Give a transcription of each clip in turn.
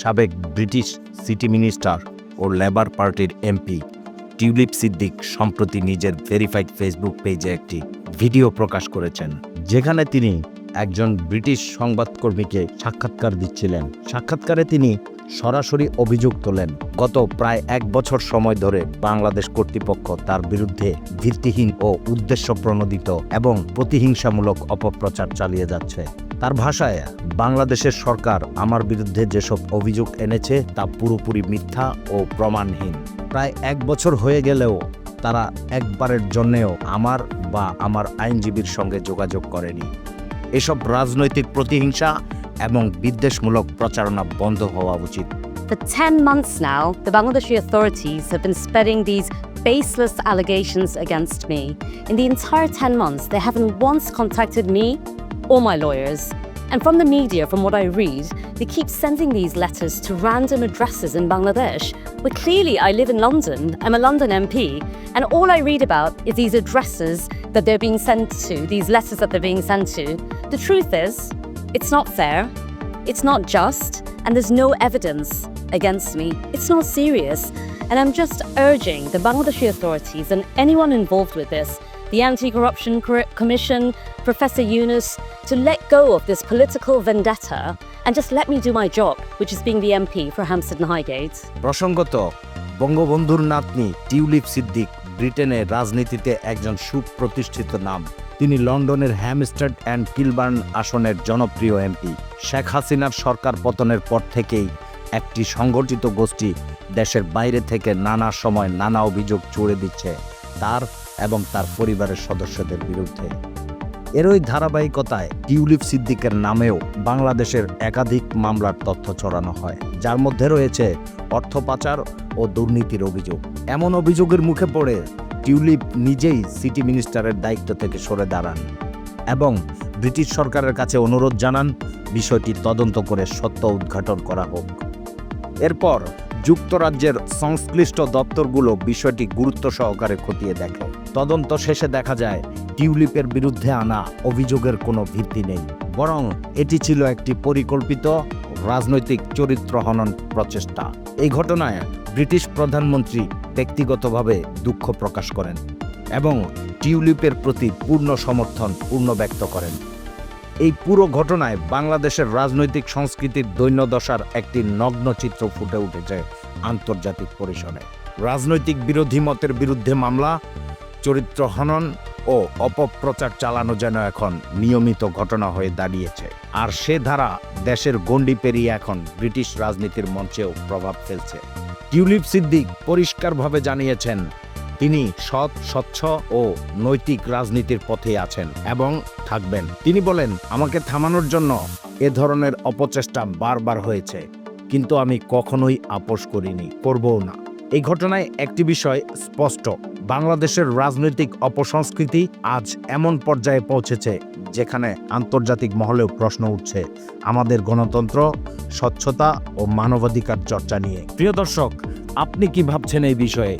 সাবেক British city minister ও Labour পার্টির এমপি টিউলিপ সিদ্দিক সম্প্রতি নিজের ভেরিফাইড ফেসবুক পেজে একটি ভিডিও প্রকাশ করেছেন, যেখানে তিনি একজন ব্রিটিশ সংবাদকর্মীকে সাক্ষাৎকার দিচ্ছিলেন। সাক্ষাৎকারে তিনি সরাসরি অভিযোগ তোলেন, গত প্রায় এক বছর সময় ধরে বাংলাদেশ কর্তৃপক্ষ তার বিরুদ্ধে ভিত্তিহীন ও উদ্দেশ্য প্রণোদিত এবং প্রতিহিংসামূলক অপপ্রচার চালিয়ে যাচ্ছে। তার ভাষায় বাংলাদেশের সরকার আমার বিরুদ্ধে যেসব অভিযোগ এনেছে তা পুরোপুরি মিথ্যা ও প্রমাণহীন। প্রায় এক বছর হয়ে গেলেও তারা একবারের জন্যেও আমার বা আমার আইনজীবীর সঙ্গে যোগাযোগ করেনি। এসব রাজনৈতিক প্রতিহিংসা এবং বিদ্বেষমূলক প্রচারণা বন্ধ হওয়া উচিত। For 10 months now, the Bangladeshi authorities have been spreading these baseless allegations against me. In the entire 10 months, they haven't once contacted me or my lawyers. And from the media, from what I read, they keep sending these letters to random addresses in Bangladesh. But clearly, I live in London, I'm a London MP, and all I read about is these addresses that they're being sent to, these letters that they're being sent to. The truth is, it's not fair, it's not just, and there's no evidence against me. It's not serious. And I'm just urging the Bangladeshi authorities and anyone involved with this, the Anti Corruption Commission, Professor Yunus, to let go of this political vendetta and just let me do my job, which is being the MP for Hampstead and Highgate. প্রসঙ্গত বঙ্গবন্ধুর নাতনি tulip Siddique ব্রিটেনের রাজনীতিতে একজন সুপ্রতিষ্ঠিত নাম। তিনি লন্ডনের হ্যামস্টার্ড অ্যান্ড কিলবার্ন আসনের জনপ্রিয় এমপি শেখ হাসিনার সরকার পতনের পর থেকেই একটি সংগঠিত গোষ্ঠী দেশের বাইরে থেকে নানা সময় নানা অভিযোগ চড়ে দিচ্ছে। তার এবং তার পরিবারের সদস্যদের বিরুদ্ধে। এরই ধারাবাহিকতায় টিউলিপ সিদ্দিকের নামেও বাংলাদেশের একাধিক মামলার তথ্য ছড়ানো হয়, যার মধ্যে রয়েছে অর্থ পাচার ও দুর্নীতির অভিযোগ। এমন অভিযোগের মুখে পড়ে টিউলিপ নিজেই সিটি মিনিস্টারের দায়িত্ব থেকে সরে দাঁড়ান এবং ব্রিটিশ সরকারের কাছে অনুরোধ জানান বিষয়টি তদন্ত করে সত্য উদ্ঘাটন করা হোক। এরপর যুক্তরাজ্যের সংশ্লিষ্ট দপ্তরগুলো বিষয়টি গুরুত্ব সহকারে খতিয়ে দেখে। তদন্ত শেষে দেখা যায়, টিউলিপের বিরুদ্ধে আনা অভিযোগের কোনো ভিত্তি নেই, বরং এটি ছিল একটি পরিকল্পিত রাজনৈতিক চরিত্র হনন প্রচেষ্টা। এই ঘটনায় ব্রিটিশ প্রধানমন্ত্রী ব্যক্তিগতভাবে দুঃখ প্রকাশ করেন এবং টিউলিপের প্রতি পূর্ণ সমর্থন পূর্ণ ব্যক্ত করেন। এই পুরো ঘটনায় বাংলাদেশের রাজনৈতিক সংস্কৃতির দৈন্যদশার একটি নগ্ন চিত্র ফুটে উঠেছে আন্তর্জাতিক পরিসরে। রাজনৈতিক বিরোধী মতের বিরুদ্ধে মামলা, চরিত্র হনন ও অপপ্রচার চালানো যেন এখন নিয়মিত ঘটনা হয়ে দাঁড়িয়েছে। আর সে ধারা দেশের গণ্ডি পেরিয়ে এখন ব্রিটিশ রাজনীতির মঞ্চেও প্রভাব ফেলছে। টিউলিপ সিদ্দিক পরিষ্কারভাবে জানিয়েছেন তিনি সৎ, স্বচ্ছ ও নৈতিক রাজনীতির পথে আছেন এবং থাকবেন। তিনি বলেন, আমাকে থামানোর জন্য এ ধরনের অপচেষ্টা বারবার হয়েছে, কিন্তু আমি কখনোই আপোষ করিনি, করবও না। এই ঘটনায় একটি বিষয় স্পষ্ট, বাংলাদেশের রাজনৈতিক অপসংস্কৃতি আজ এমন পর্যায়ে পৌঁছেছে, যেখানে আন্তর্জাতিক মহলেও প্রশ্ন উঠছে, আমাদের গণতন্ত্র, স্বচ্ছতা ও মানবাধিকার চর্চা নিয়ে। প্রিয় দর্শক, আপনি কি ভাবছেন এই বিষয়ে?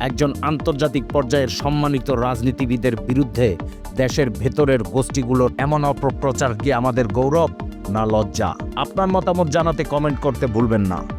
একজন আন্তর্জাতিক পর্যায়ের সম্মানিত রাজনীতিবিদের বিরুদ্ধে দেশের ভেতরের গোষ্ঠীগুলোর এমন অপপ্রচার কি আমাদের গৌরব না লজ্জা? আপনার মতামত জানাতে কমেন্ট করতে ভুলবেন না।